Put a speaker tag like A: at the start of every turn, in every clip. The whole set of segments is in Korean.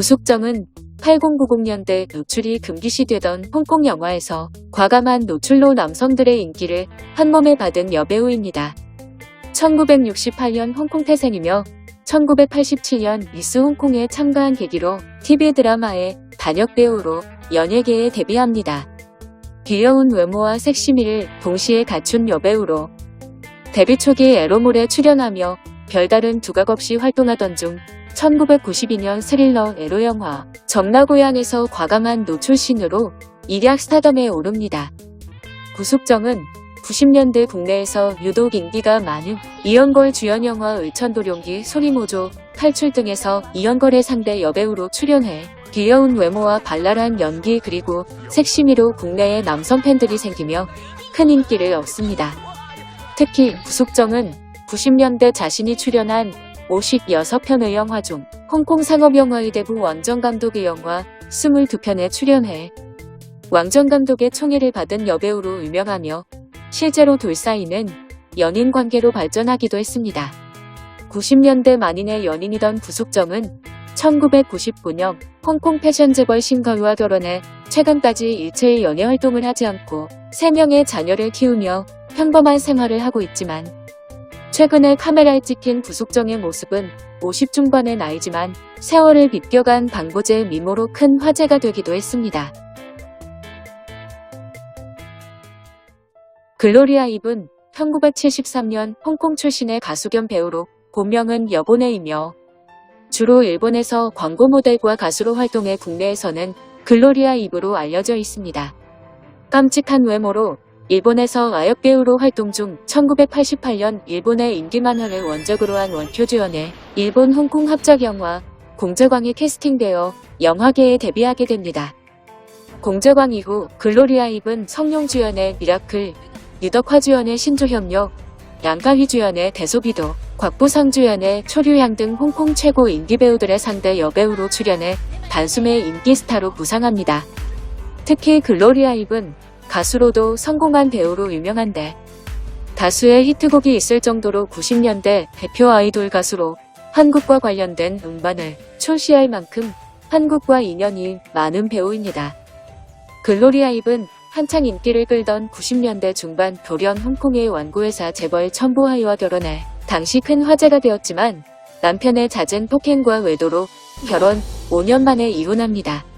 A: 구숙정은 8090년대 노출이 금기시되던 홍콩 영화에서 과감한 노출로 남성들의 인기를 한몸에 받은 여배우입니다. 1968년 홍콩 태생이며 1987년 미스 홍콩에 참가한 계기로 TV 드라마의 단역 배우로 연예계에 데뷔합니다. 귀여운 외모와 섹시미를 동시에 갖춘 여배우로 데뷔 초기 에로몰에 출연하며 별다른 두각 없이 활동하던 중 1992년 스릴러 에로 영화 정나고향에서 과감한 노출신으로 일약 스타덤에 오릅니다. 구숙정은 90년대 국내에서 유독 인기가 많은 이연걸 주연 영화 을천도룡기 소리모조 탈출 등에서 이연걸의 상대 여배우로 출연해 귀여운 외모와 발랄한 연기 그리고 섹시미로 국내에 남성 팬들이 생기며 큰 인기를 얻습니다. 특히 구숙정은 90년대 자신이 출연한 56편의 영화 중 홍콩 상업영화의 대부 왕정 감독의 영화 22편에 출연해 왕정 감독의 총애를 받은 여배우로 유명하며 실제로 둘 사이는 연인 관계로 발전하기도 했습니다. 90년대 만인의 연인이던 구숙정은 1999년 홍콩 패션 재벌 신가유와 결혼해 최근까지 일체의 연애 활동을 하지 않고 3명의 자녀를 키우며 평범한 생활을 하고 있지만 최근에 카메라에 찍힌 구숙정의 모습은 50 중반의 나이지만 세월을 비껴간 방부제 미모로 큰 화제가 되기도 했습니다. 글로리아 입은 1973년 홍콩 출신의 가수 겸 배우로 본명은 여보네이며 주로 일본에서 광고 모델과 가수로 활동해 국내에서는 글로리아 입으로 알려져 있습니다. 깜찍한 외모로 일본에서 아역 배우로 활동 중 1988년 일본의 인기 만화를 원작으로 한 원표 주연의 일본 홍콩 합작 영화 공저광에 캐스팅되어 영화계에 데뷔하게 됩니다. 공저광 이후 글로리아 입은 성룡 주연의 미라클, 유덕화 주연의 신조협력, 양가희 주연의 대소비도, 곽보상 주연의 초류향 등 홍콩 최고 인기 배우들의 상대 여배우로 출연해 단숨에 인기 스타로 부상합니다. 특히 글로리아 입은 가수로도 성공한 배우로 유명한데 다수의 히트곡이 있을 정도로 90년대 대표 아이돌 가수로 한국과 관련된 음반을 출시할 만큼 한국과 인연이 많은 배우입니다. 글로리아 입은 한창 인기를 끌던 90년대 중반 돌연 홍콩의 완구회사 재벌 천보하이와 결혼해 당시 큰 화제가 되었지만 남편의 잦은 폭행과 외도로 결혼 5년 만에 이혼합니다.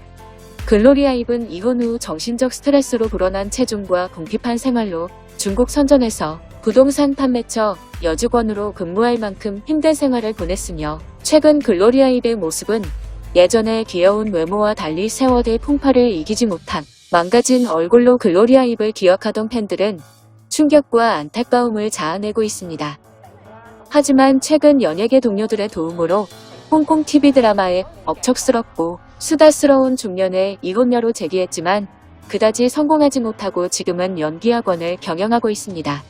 A: 글로리아 입은 이혼 후 정신적 스트레스로 불어난 체중과 궁핍한 생활로 중국 선전에서 부동산 판매처 여직원으로 근무할 만큼 힘든 생활을 보냈으며 최근 글로리아 입의 모습은 예전의 귀여운 외모와 달리 세월의 풍파를 이기지 못한 망가진 얼굴로 글로리아 입을 기억하던 팬들은 충격과 안타까움을 자아내고 있습니다. 하지만 최근 연예계 동료들의 도움으로 홍콩 TV 드라마에 억척스럽고 수다스러운 중년의 이혼녀로 재기했지만 그다지 성공하지 못하고 지금은 연기학원을 경영하고 있습니다.